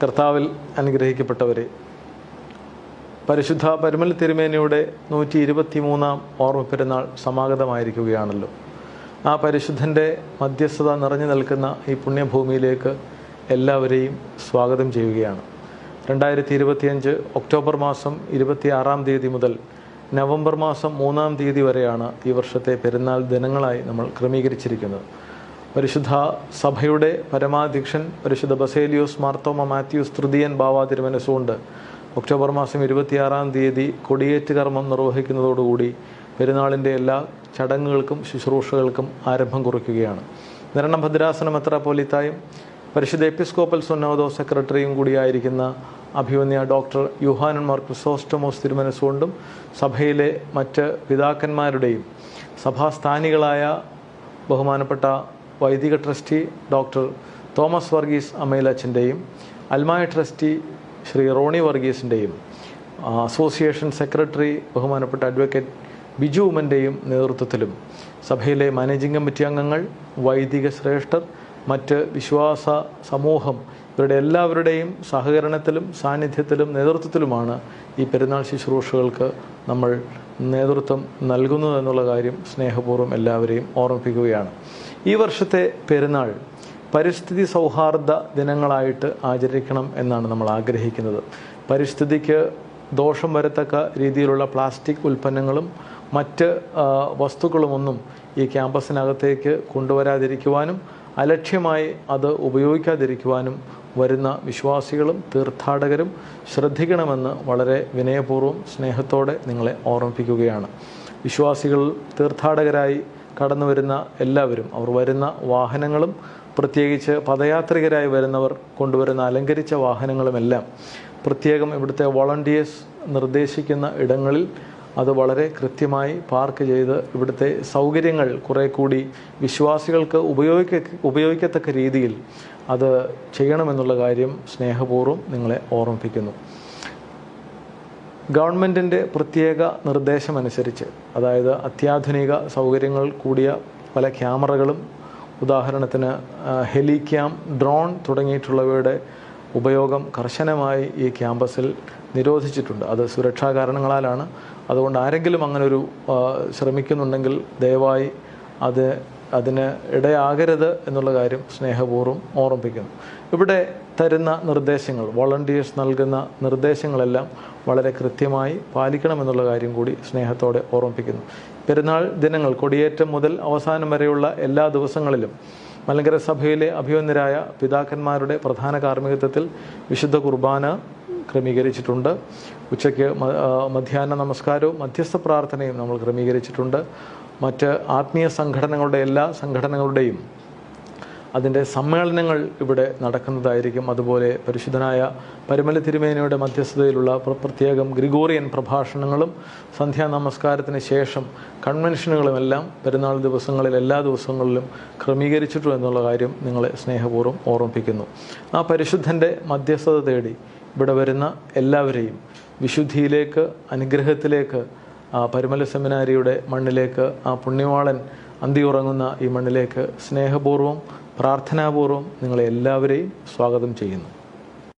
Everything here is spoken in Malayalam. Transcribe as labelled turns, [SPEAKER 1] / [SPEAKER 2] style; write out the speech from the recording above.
[SPEAKER 1] കർത്താവിൽ അനുഗ്രഹിക്കപ്പെട്ടവരെ പരിശുദ്ധ പരിമൽ തിരുമേനിയുടെ നൂറ്റി ഇരുപത്തി മൂന്നാം ഓർമ്മ പെരുന്നാൾ സമാഗതമായിരിക്കുകയാണല്ലോ. ആ പരിശുദ്ധന്റെ മധ്യസ്ഥത നിറഞ്ഞു നിൽക്കുന്ന ഈ പുണ്യഭൂമിയിലേക്ക് എല്ലാവരെയും സ്വാഗതം ചെയ്യുകയാണ്. രണ്ടായിരത്തി ഇരുപത്തിയഞ്ച് ഒക്ടോബർ മാസം ഇരുപത്തി ആറാം തീയതി മുതൽ നവംബർ മാസം മൂന്നാം തീയതി വരെയാണ് ഈ വർഷത്തെ പെരുന്നാൾ ദിനങ്ങളായി നമ്മൾ ക്രമീകരിച്ചിരിക്കുന്നത്. പരിശുദ്ധ സഭയുടെ പരമാധ്യക്ഷൻ പരിശുദ്ധ ബസേലിയോസ് മാർത്തോമ മാത്യൂസ് തൃതീയൻ ബാവ തിരുമനസുകൊണ്ട് ഒക്ടോബർ മാസം ഇരുപത്തിയാറാം തീയതി കൊടിയേറ്റ് കർമ്മം നിർവഹിക്കുന്നതോടുകൂടി പെരുന്നാളിന്റെ എല്ലാ ചടങ്ങുകൾക്കും ശുശ്രൂഷകൾക്കും ആരംഭം കുറിക്കുകയാണ്. നിരണം ഭദ്രാസന പോലീത്തായും പരിശുദ്ധ എപ്പിസ്കോപ്പൽ സുന്നോദോ സെക്രട്ടറിയും കൂടിയായിരിക്കുന്ന അഭിമന്യ ഡോക്ടർ യുഹാനൻ മാർ ക്രിസോസ്റ്റമോസ് തിരുമനസുകൊണ്ടും സഭയിലെ മറ്റ് പിതാക്കന്മാരുടെയും സഭാസ്ഥാനികളായ ബഹുമാനപ്പെട്ട വൈദിക ട്രസ്റ്റി ഡോക്ടർ തോമസ് വർഗീസ് അമ്മയിലച്ചന്റെയും അൽമായ ട്രസ്റ്റി ശ്രീ റോണി വർഗീസിന്റെയും അസോസിയേഷൻ സെക്രട്ടറി ബഹുമാനപ്പെട്ട അഡ്വക്കേറ്റ് ബിജു ഉമ്മന്റെയും നേതൃത്വത്തിലും സഭയിലെ മാനേജിംഗ് കമ്മിറ്റി അംഗങ്ങൾ വൈദിക ശ്രേഷ്ഠർ മറ്റ് വിശ്വാസ സമൂഹം ഇവരുടെ എല്ലാവരുടെയും സഹകരണത്തിലും സാന്നിധ്യത്തിലും നേതൃത്വത്തിലുമാണ് ഈ പെരുന്നാൾ ശുശ്രൂഷകൾക്ക് നമ്മൾ നേതൃത്വം നൽകുന്നത് എന്നുള്ള കാര്യം സ്നേഹപൂർവം എല്ലാവരെയും ഓർമ്മിപ്പിക്കുകയാണ്. ഈ വർഷത്തെ പെരുന്നാൾ പരിസ്ഥിതി സൗഹാർദ്ദ ദിനങ്ങളായിട്ട് ആചരിക്കണം എന്നാണ് നമ്മൾ ആഗ്രഹിക്കുന്നത്. പരിസ്ഥിതിക്ക് ദോഷം വരത്തക്ക രീതിയിലുള്ള പ്ലാസ്റ്റിക് ഉൽപ്പന്നങ്ങളും മറ്റ് വസ്തുക്കളുമൊന്നും ഈ ക്യാമ്പസിനകത്തേക്ക് കൊണ്ടുവരാതിരിക്കുവാനും അലക്ഷ്യമായി അത് ഉപയോഗിക്കാതിരിക്കുവാനും വരുന്ന വിശ്വാസികളും തീർത്ഥാടകരും ശ്രദ്ധിക്കണമെന്ന് വളരെ വിനയപൂർവം സ്നേഹത്തോടെ നിങ്ങളെ ഓർമ്മിപ്പിക്കുകയാണ്. വിശ്വാസികൾ തീർത്ഥാടകരായി കടന്നു വരുന്ന എല്ലാവരും അവർ വരുന്ന വാഹനങ്ങളും പ്രത്യേകിച്ച് പദയാത്രികരായി വരുന്നവർ കൊണ്ടുവരുന്ന അലങ്കരിച്ച വാഹനങ്ങളുമെല്ലാം പ്രത്യേകം ഇവിടുത്തെ വോളണ്ടിയേഴ്സ് നിർദ്ദേശിക്കുന്ന ഇടങ്ങളിൽ അത് വളരെ കൃത്യമായി പാർക്ക് ചെയ്ത് ഇവിടുത്തെ സൗകര്യങ്ങൾ കുറേ കൂടി വിശ്വാസികൾക്ക് ഉപയോഗിക്ക ഉപയോഗിക്കത്തക്ക രീതിയിൽ അത് ചെയ്യണമെന്നുള്ള കാര്യം സ്നേഹപൂർവം നിങ്ങളെ ഓർമ്മിപ്പിക്കുന്നു. ഗവൺമെന്റിന്റെ പ്രത്യേക നിർദ്ദേശമനുസരിച്ച് അതായത് അത്യാധുനിക സൗകര്യങ്ങൾ കൂടിയ പല ക്യാമറകളും ഉദാഹരണത്തിന് ഹെലിക്യാം ഡ്രോൺ തുടങ്ങിയിട്ടുള്ളവയുടെ ഉപയോഗം കർശനമായി ഈ ക്യാമ്പസിൽ നിരോധിച്ചിട്ടുണ്ട്. അത് സുരക്ഷാ കാരണങ്ങളാലാണ്. അതുകൊണ്ട് ആരെങ്കിലും അങ്ങനൊരു ശ്രമിക്കുന്നുണ്ടെങ്കിൽ ദയവായി അത് അതിന് ഇടയാകരുത് എന്നുള്ള കാര്യം സ്നേഹപൂർവം ഓർമ്മിപ്പിക്കുന്നു. ഇവിടെ തരുന്ന നിർദ്ദേശങ്ങൾ വോളണ്ടിയേഴ്സ് നൽകുന്ന നിർദ്ദേശങ്ങളെല്ലാം വളരെ കൃത്യമായി പാലിക്കണമെന്നുള്ള കാര്യം കൂടി സ്നേഹത്തോടെ ഓർമ്മിപ്പിക്കുന്നു. പെരുന്നാൾ ദിനങ്ങൾ കൊടിയേറ്റം മുതൽ അവസാനം വരെയുള്ള എല്ലാ ദിവസങ്ങളിലും മലങ്കര സഭയിലെ അഭിയന്തരായ പിതാക്കന്മാരുടെ പ്രധാന കാർമ്മികത്വത്തിൽ വിശുദ്ധ കുർബാന ക്രമീകരിച്ചിട്ടുണ്ട്. ഉച്ചയ്ക്ക് മധ്യാഹ്ന നമസ്കാരവും മധ്യസ്ഥ പ്രാർത്ഥനയും നമ്മൾ ക്രമീകരിച്ചിട്ടുണ്ട്. മറ്റ് ആത്മീയ സംഘടനകളുടെ എല്ലാ സംഘടനകളുടെയും അതിന്റെ സമ്മേളനങ്ങൾ ഇവിടെ നടക്കുന്നതായിരിക്കും. അതുപോലെ പരിശുദ്ധനായ പരിമല തിരുമേനയുടെ മധ്യസ്ഥതയിലുള്ള പ്ര- പ്രത്യേകം ഗ്രിഗോറിയൻ പ്രഭാഷണങ്ങളും സന്ധ്യാ നമസ്കാരത്തിന് ശേഷം കൺവെൻഷനുകളുമെല്ലാം പെരുന്നാൾ ദിവസങ്ങളിൽ എല്ലാ ദിവസങ്ങളിലും ക്രമീകരിച്ചിട്ടു എന്നുള്ള കാര്യം നിങ്ങളെ സ്നേഹപൂർവം ഓർമ്മിപ്പിക്കുന്നു. ആ പരിശുദ്ധന്റെ മധ്യസ്ഥത തേടി ഇവിടെ വരുന്ന എല്ലാവരെയും വിശുദ്ധിയിലേക്ക് അനുഗ്രഹത്തിലേക്ക് ആ പരിമല സെമിനാരിയുടെ മണ്ണിലേക്ക് ആ പുണ്യവാളൻ അന്തിയുറങ്ങുന്ന ഈ മണ്ണിലേക്ക് സ്നേഹപൂർവം പ്രാർത്ഥനാപൂർവം നിങ്ങളെ എല്ലാവരെയും സ്വാഗതം ചെയ്യുന്നു.